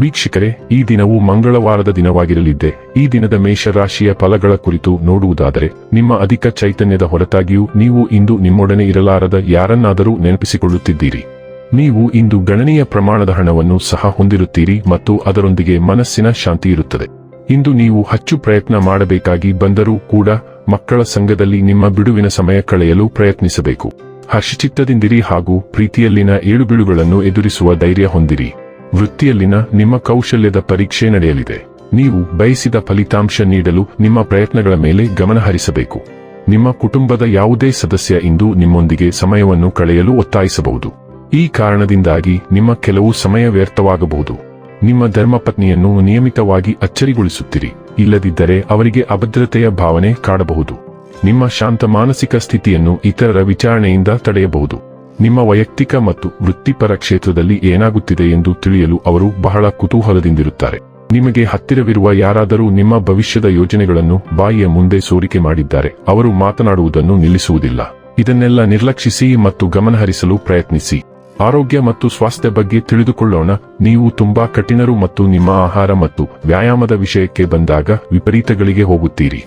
ವೀಕ್ಷಕರೇ, ಈ ದಿನವು ಮಂಗಳವಾರದ ದಿನವಾಗಿರಲಿದ್ದೆ. ಈ ದಿನದ ಮೇಷರಾಶಿಯ ಫಲಗಳ ಕುರಿತು ನೋಡುವುದಾದರೆ, ನಿಮ್ಮ ಅಧಿಕ ಚೈತನ್ಯದ ಹೊರತಾಗಿಯೂ ನೀವು ಇಂದು ನಿಮ್ಮೊಡನೆ ಇರಲಾರದ ಯಾರನ್ನಾದರೂ ನೆನಪಿಸಿಕೊಳ್ಳುತ್ತಿದ್ದೀರಿ. ನೀವು ಇಂದು ಗಣನೀಯ ಪ್ರಮಾಣದ ಹಣವನ್ನು ಸಹ ಹೊಂದಿರುತ್ತೀರಿ ಮತ್ತು ಅದರೊಂದಿಗೆ ಮನಸ್ಸಿನ ಶಾಂತಿ ಇರುತ್ತದೆ. ಇಂದು ನೀವು ಹೆಚ್ಚು ಪ್ರಯತ್ನ ಮಾಡಬೇಕಾಗಿ ಬಂದರೂ ಕೂಡ ಮಕ್ಕಳ ಸಂಘದಲ್ಲಿ ನಿಮ್ಮ ಬಿಡುವಿನ ಸಮಯ ಕಳೆಯಲು ಪ್ರಯತ್ನಿಸಬೇಕು. ಹರ್ಷಚಿತ್ತದಿಂದಿರಿ ಹಾಗೂ ಪ್ರೀತಿಯಲ್ಲಿನ ಏಳುಬೀಳುಗಳನ್ನು ಎದುರಿಸುವ ಧೈರ್ಯ ಹೊಂದಿರಿ. ವೃತ್ತಿಯಲ್ಲಿನ ನಿಮ್ಮ ಕೌಶಲ್ಯದ ಪರೀಕ್ಷೆ ನಡೆಯಲಿದೆ. ನೀವು ಬಯಸಿದ ಫಲಿತಾಂಶ ನೀಡಲು ನಿಮ್ಮ ಪ್ರಯತ್ನಗಳ ಮೇಲೆ ಗಮನ ಹರಿಸಬೇಕು. ನಿಮ್ಮ ಕುಟುಂಬದ ಯಾವುದೇ ಸದಸ್ಯ ಇಂದು ನಿಮ್ಮೊಂದಿಗೆ ಸಮಯವನ್ನು ಕಳೆಯಲು ಒತ್ತಾಯಿಸಬಹುದು. ಈ ಕಾರಣದಿಂದಾಗಿ ನಿಮ್ಮ ಕೆಲವು ಸಮಯ ವ್ಯರ್ಥವಾಗಬಹುದು. ನಿಮ್ಮ ಧರ್ಮಪತ್ನಿಯನ್ನು ನಿಯಮಿತವಾಗಿ ಅಚ್ಚರಿಗೊಳಿಸುತ್ತಿರಿ. ಇಲ್ಲದಿದ್ದರೆ ಅವರಿಗೆ ಅಭದ್ರತೆಯ ಭಾವನೆ ಕಾಡಬಹುದು. ನಿಮ್ಮ ಶಾಂತ ಮಾನಸಿಕ ಸ್ಥಿತಿಯನ್ನು ಇತರರ ವಿಚಾರಣೆಯಿಂದ ತಡೆಯಬಹುದು. ನಿಮ್ಮ ವೈಯಕ್ತಿಕ ಮತ್ತು ವೃತ್ತಿಪರ ಕ್ಷೇತ್ರದಲ್ಲಿ ಏನಾಗುತ್ತಿದೆ ಎಂದು ತಿಳಿಯಲು ಅವರು ಬಹಳ ಕುತೂಹಲದಿಂದಿರುತ್ತಾರೆ. ನಿಮಗೆ ಹತ್ತಿರವಿರುವ ಯಾರಾದರೂ ನಿಮ್ಮ ಭವಿಷ್ಯದ ಯೋಜನೆಗಳನ್ನು ಬಾಯಿಯ ಮುಂದೆ ಸೋರಿಕೆ ಮಾಡಿದ್ದಾರೆ. ಅವರು ಮಾತನಾಡುವುದನ್ನು ನಿಲ್ಲಿಸುವುದಿಲ್ಲ. ಇದನ್ನೆಲ್ಲ ನಿರ್ಲಕ್ಷಿಸಿ ಮತ್ತು ಗಮನಹರಿಸಲು ಪ್ರಯತ್ನಿಸಿ. ಆರೋಗ್ಯ ಮತ್ತು ಸ್ವಾಸ್ಥ್ಯ ಬಗ್ಗೆ ತಿಳಿದುಕೊಳ್ಳೋಣ. ನೀವು ತುಂಬಾ ಕಠಿಣರು ಮತ್ತು ನಿಮ್ಮ ಆಹಾರ ಮತ್ತು ವ್ಯಾಯಾಮದ ವಿಷಯಕ್ಕೆ ಬಂದಾಗ ವಿಪರೀತಗಳಿಗೆ ಹೋಗುತ್ತೀರಿ.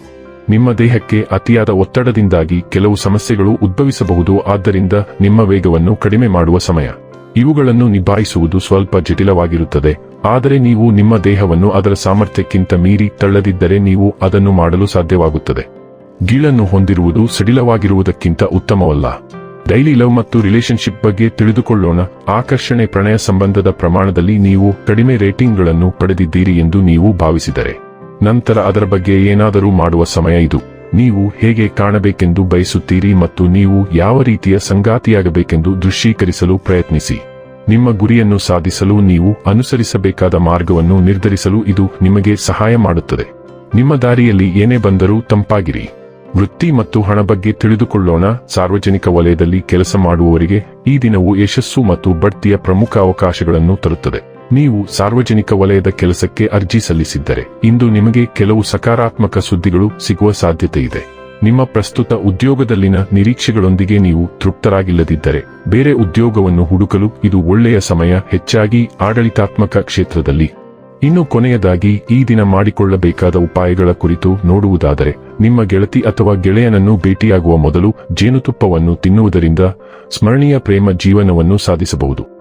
ನಿಮ್ಮ ದೇಹಕ್ಕೆ ಅತಿಯಾದ ಒತ್ತಡದಿಂದಾಗಿ ಕೆಲವು ಸಮಸ್ಯೆಗಳು ಉದ್ಭವಿಸಬಹುದು, ಆದ್ದರಿಂದ ನಿಮ್ಮ ವೇಗವನ್ನು ಕಡಿಮೆ ಮಾಡುವ ಸಮಯ. ಇವುಗಳನ್ನು ನಿಭಾಯಿಸುವುದು ಸ್ವಲ್ಪ ಜಟಿಲವಾಗಿರುತ್ತದೆ, ಆದರೆ ನೀವು ನಿಮ್ಮ ದೇಹವನ್ನು ಅದರ ಸಾಮರ್ಥ್ಯಕ್ಕಿಂತ ಮೀರಿ ತಳ್ಳದಿದ್ದರೆ ನೀವು ಅದನ್ನು ಮಾಡಲು ಸಾಧ್ಯವಾಗುತ್ತದೆ. ಗೀಳನ್ನು ಹೊಂದಿರುವುದು ಸಡಿಲವಾಗಿರುವುದಕ್ಕಿಂತ ಉತ್ತಮವಲ್ಲ. ಡೈಲಿ ಲವ್ ಮತ್ತು ರಿಲೇಶನ್ಶಿಪ್ ಬಗ್ಗೆ ತಿಳಿದುಕೊಳ್ಳೋಣ. ಆಕರ್ಷಣೆ ಪ್ರಣಯ ಸಂಬಂಧದ ಪ್ರಮಾಣದಲ್ಲಿ ನೀವು ಕಡಿಮೆ ರೇಟಿಂಗ್ಗಳನ್ನು ಪಡೆದಿದ್ದೀರಿ ಎಂದು ನೀವು ಭಾವಿಸಿದರೆ. ನಂತರ ಅದರ ಬಗ್ಗೆ ಏನಾದರೂ ಮಾಡುವ ಸಮಯ ಇದು. ನೀವು ಹೇಗೆ ಕಾಣಬೇಕೆಂದು ಬಯಸುತ್ತೀರಿ ಮತ್ತು ನೀವು ಯಾವ ರೀತಿಯ ಸಂಗಾತಿಯಾಗಬೇಕೆಂದು ದೃಶ್ಯೀಕರಿಸಲು ಪ್ರಯತ್ನಿಸಿ. ನಿಮ್ಮ ಗುರಿಯನ್ನು ಸಾಧಿಸಲು ನೀವು ಅನುಸರಿಸಬೇಕಾದ ಮಾರ್ಗವನ್ನು ನಿರ್ಧರಿಸಲು ಇದು ನಿಮಗೆ ಸಹಾಯ ಮಾಡುತ್ತದೆ. ನಿಮ್ಮ ದಾರಿಯಲ್ಲಿ ಏನೇ ಬಂದರೂ ತಂಪಾಗಿರಿ. ವೃತ್ತಿ ಮತ್ತು ಹಣ ಬಗ್ಗೆ ತಿಳಿದುಕೊಳ್ಳೋಣ. ಸಾರ್ವಜನಿಕ ವಲಯದಲ್ಲಿ ಕೆಲಸ ಮಾಡುವವರಿಗೆ ಈ ದಿನವು ಯಶಸ್ಸು ಮತ್ತು ಬಡ್ತಿಯ ಪ್ರಮುಖ ಅವಕಾಶಗಳನ್ನು ತರುತ್ತದೆ. ನೀವು ಸಾರ್ವಜನಿಕ ವಲಯದ ಕೆಲಸಕ್ಕೆ ಅರ್ಜಿ ಸಲ್ಲಿಸಿದ್ದರೆ, ಇಂದು ನಿಮಗೆ ಕೆಲವು ಸಕಾರಾತ್ಮಕ ಸುದ್ದಿಗಳು ಸಿಗುವ ಸಾಧ್ಯತೆ ಇದೆ ನಿಮ್ಮ ಪ್ರಸ್ತುತ ಉದ್ಯೋಗದಲ್ಲಿನ ನಿರೀಕ್ಷೆಗಳೊಂದಿಗೆ ನೀವು ತೃಪ್ತರಾಗಿಲ್ಲದಿದ್ದರೆ, ಬೇರೆ ಉದ್ಯೋಗವನ್ನು ಹುಡುಕಲು ಇದು ಒಳ್ಳೆಯ ಸಮಯ, ಹೆಚ್ಚಾಗಿ ಆಡಳಿತಾತ್ಮಕ ಕ್ಷೇತ್ರದಲ್ಲಿ. ಇನ್ನು ಕೊನೆಯದಾಗಿ, ಈ ದಿನ ಮಾಡಿಕೊಳ್ಳಬೇಕಾದ ಉಪಾಯಗಳ ಕುರಿತು ನೋಡುವುದಾದರೆ, ನಿಮ್ಮ ಗೆಳತಿ ಅಥವಾ ಗೆಳೆಯನನ್ನು ಭೇಟಿಯಾಗುವ ಮೊದಲು ಜೇನುತುಪ್ಪವನ್ನು ತಿನ್ನುವುದರಿಂದ ಸ್ಮರಣೀಯ ಪ್ರೇಮ ಜೀವನವನ್ನು ಸಾಧಿಸಬಹುದು.